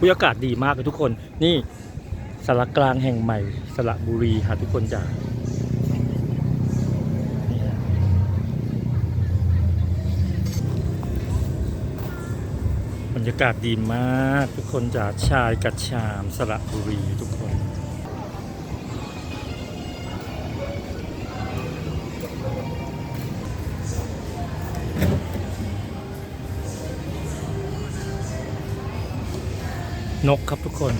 บรรยากาศดีมากเลยทุกคน นี่สระกลางแห่งใหม่ สระบุรีค่ะทุกคนจ้าบรรยากาศดีมากทุกคนจากชายกัดชามสระบุรีทุกคน นกครับทุกคน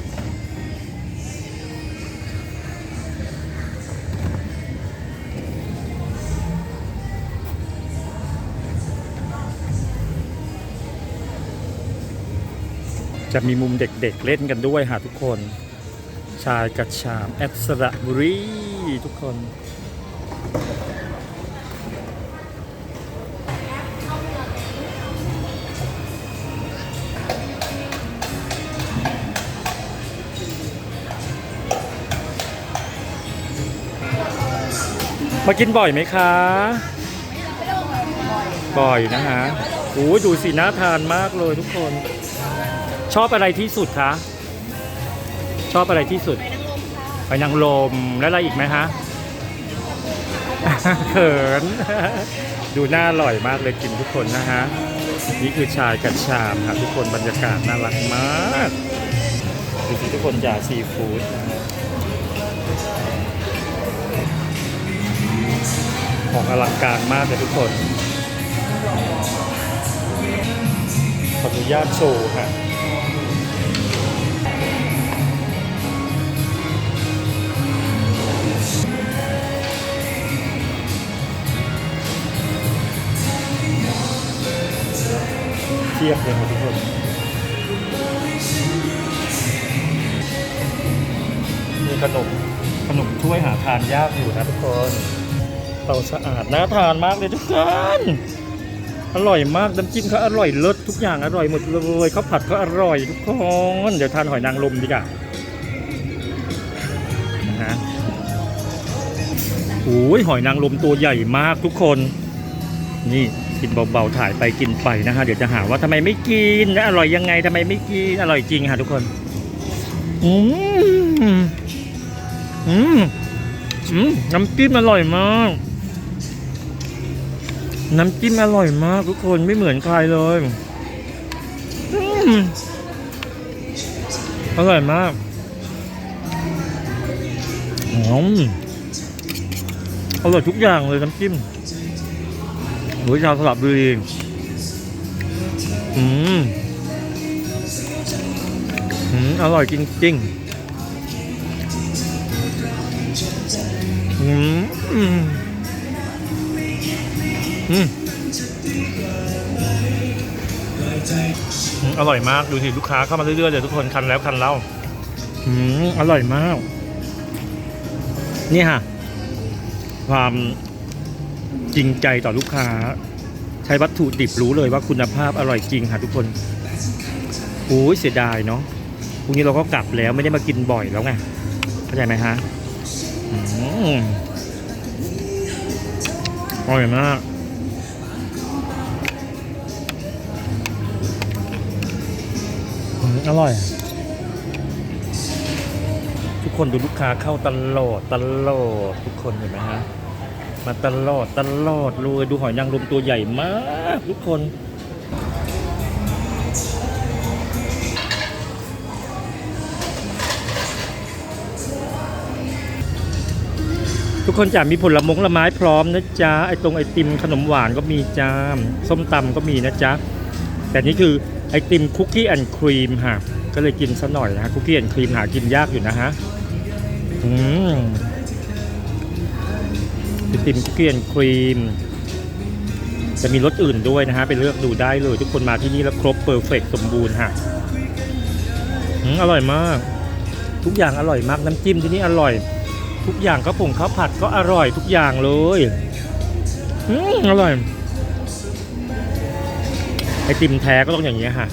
จะมีมุมเด็กๆเล่นกันด้วยค่ะทุกคน ชายกัดชามแอดสระบุรีทุกคน มากินบ่อยไหมคะ บ่อยนะฮะโอ้ยดูสิน่าทานมากเลยทุกคน ชอบอะไรที่สุดคะ ชอบอะไรที่สุดหอยนางรมแล้วอะไรอีกไหมฮะเขิน ดูน่าอร่อยมากเลยกินทุกคนนะฮะ นี่คือชายกัดชามครับทุกคนบรรยากาศน่ารักมาก ดูสิทุกคนจ่าซีฟู้ดนะ ของอลังการมากเลยทุกคน ขออนุญาตโชว์ค่ะเทียบเลยครับทุกคนมีขนมขนมถ้วยหาทานยากอยู่นะทุกคน เตาสะอาดน่าทานมากเลยทุกคนอร่อยมากน้ำจิ้มเขาอร่อยเลิศทุกอย่างอร่อยหมดเลยข้าวผัดก็อร่อยทุกคนเดี๋ยวทานหอยนางรมดีกว่านะฮะโอ้ยหอยนางรมตัวใหญ่มากทุกคน นี่กินเบาๆถ่ายไปกินไปนะฮะเดี๋ยวจะหาว่าทำไมไม่กินนะอร่อยยังไงทำไมไม่กินอร่อยจริงค่ะทุกคนอืมอืมอืมน้ำจิ้มอร่อยมาก น้ำจิ้มอร่อยมากทุกคนไม่เหมือนใครเลยอร่อยมากหอมอร่อยทุกอย่างเลยน้ำจิ้มหมูชาวสลับบุรีอืมอืมอร่อยจริงๆอืม อืมอืมอืมอร่อยมากดูสิลูกค้าเข้ามาเรื่อยๆเลยทุกคนคันแล้วคันเล่าอืมอร่อยมาก นี่ค่ะ ความจริงใจต่อลูกค้า ใช้วัตถุดิบรู้เลยว่าคุณภาพอร่อยจริงค่ะทุกคนโอ้ยเสียดายเนาะพรุ่งนี้เราก็กลับแล้วไม่ได้มากินบ่อยแล้วไงเข้าใจไหมฮะอืมอร่อยมาก อร่อย ทุกคนดูลูกค้าเข้าตลอดตลอดทุกคนเห็นไหมฮะมาตลอดตลอดเลยดูหอยนางรมตัวใหญ่มากทุกคนทุกคนจะมีผลมงละไม้พร้อมนะจ๊ะไอตรงไอติมขนมหวานก็มีจ้าส้มตำก็มีนะจ๊ะแต่นี่คือ ไอติมคุกกี้แอนด์ครีมค่ะ ก็เลยกินซะหน่อยนะฮะคุกกี้แอนด์ครีมหากินยากอยู่นะฮะอืมไอติมคุกกี้แอนด์ครีม จะมีรสอื่นด้วยนะฮะไปเลือกดูได้เลย ทุกคนมาที่นี่แล้วครบเพอร์เฟกสมบูรณ์ฮะอืมอร่อยมาก ทุกอย่างอร่อยมากน้ำจิ้มที่นี่อร่อย ทุกอย่างข้าวผงข้าวผัดก็อร่อยทุกอย่างเลยอืมอร่อย ติมแท้ก็ต้องอย่างนี้ค่ะ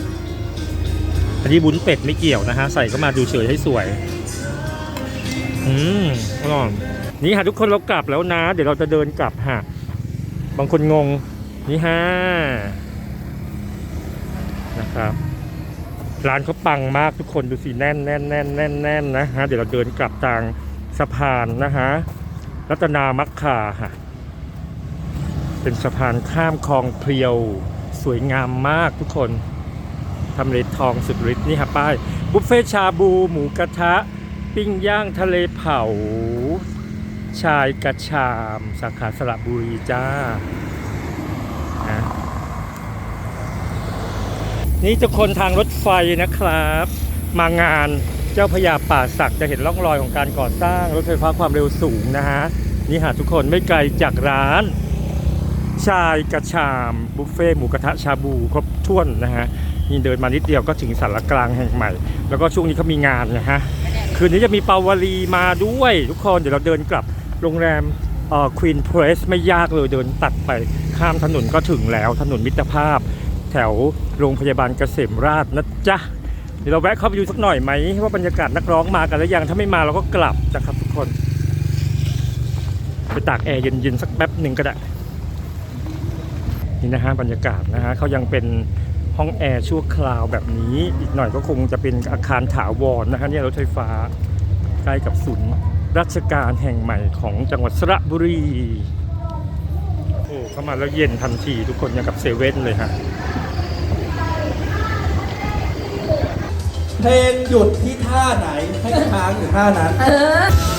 อันนี้บุ้นเป็ดไม่เกี่ยวนะฮะ ใส่ก็มาดูเฉยให้สวย อืมอร่อยนี่ค่ะทุกคนเรากลับแล้วนะ เดี๋ยวเราจะเดินกลับฮะ บางคนงง นี่ฮะนะครับร้านเขาปังมากทุกคนดูสิแน่นแน่นแน่นแน่นแน่นนะฮะเดี๋ยวเราเดินกลับทางสะพานนะฮะรัตนามักคาค่ะเป็นสะพานข้ามคลองเพลียว สวยงามมากทุกคนทำเลทองสุดฤทธิ์นี่ฮะป้าย บุฟเฟ่ชาบูหมูกระทะ ปิ้งย่างทะเลเผา ชายกระชาม สาขาสระบุรีจ้านะนี่ทุกคนทางรถไฟนะครับ มางานเจ้าพระยาป่าสักจะเห็นร่องรอยของการก่อสร้างรถไฟฟ้าความเร็วสูงนะฮะนี่หาทุกคนไม่ไกลจากร้าน ชายกระชามบุฟเฟ่หมูกระทะชาบูครบถ้วนนะฮะนี่เดินมานิดเดียวก็ถึงสารกลางแห่งใหม่ แล้วก็ช่วงนี้เขามีงานนะฮะคืนนี้จะมีปาวลีมาด้วยทุกคนเดี๋ยวเราเดินกลับโรงแรมเอ่อควีนเพรสไม่ยากเลยเดินตัดไปข้ามถนนก็ถึงแล้วถนนมิตรภาพ แถวโรงพยาบาลเกษมราชนะจ๊ะเดี๋ยวเราแวะเข้าไปดูสักหน่อยไหมว่าบรรยากาศนักร้องมากันหรือยังถ้าไม่มาเราก็กลับนะครับทุกคน ไปตากแอร์เย็นๆสักแป๊บหนึ่งก็ได้ นี่นะฮะบรรยากาศนะฮะเขายังเป็นห้องแอร์ชั่วคราวแบบนี้ อีกหน่อยก็คงจะเป็นอาคารถาวรนะฮะเนี่ยรถไฟฟ้าใกล้กับศูนย์ราชการแห่งใหม่ของจังหวัดสระบุรีโอ้เข้ามาแล้วเย็นทันทีทุกคนอย่างกับเซเว่นเลยฮะเพลงหยุดที่ท่าไหนให้ค้างอยู่ท่านั้นเออ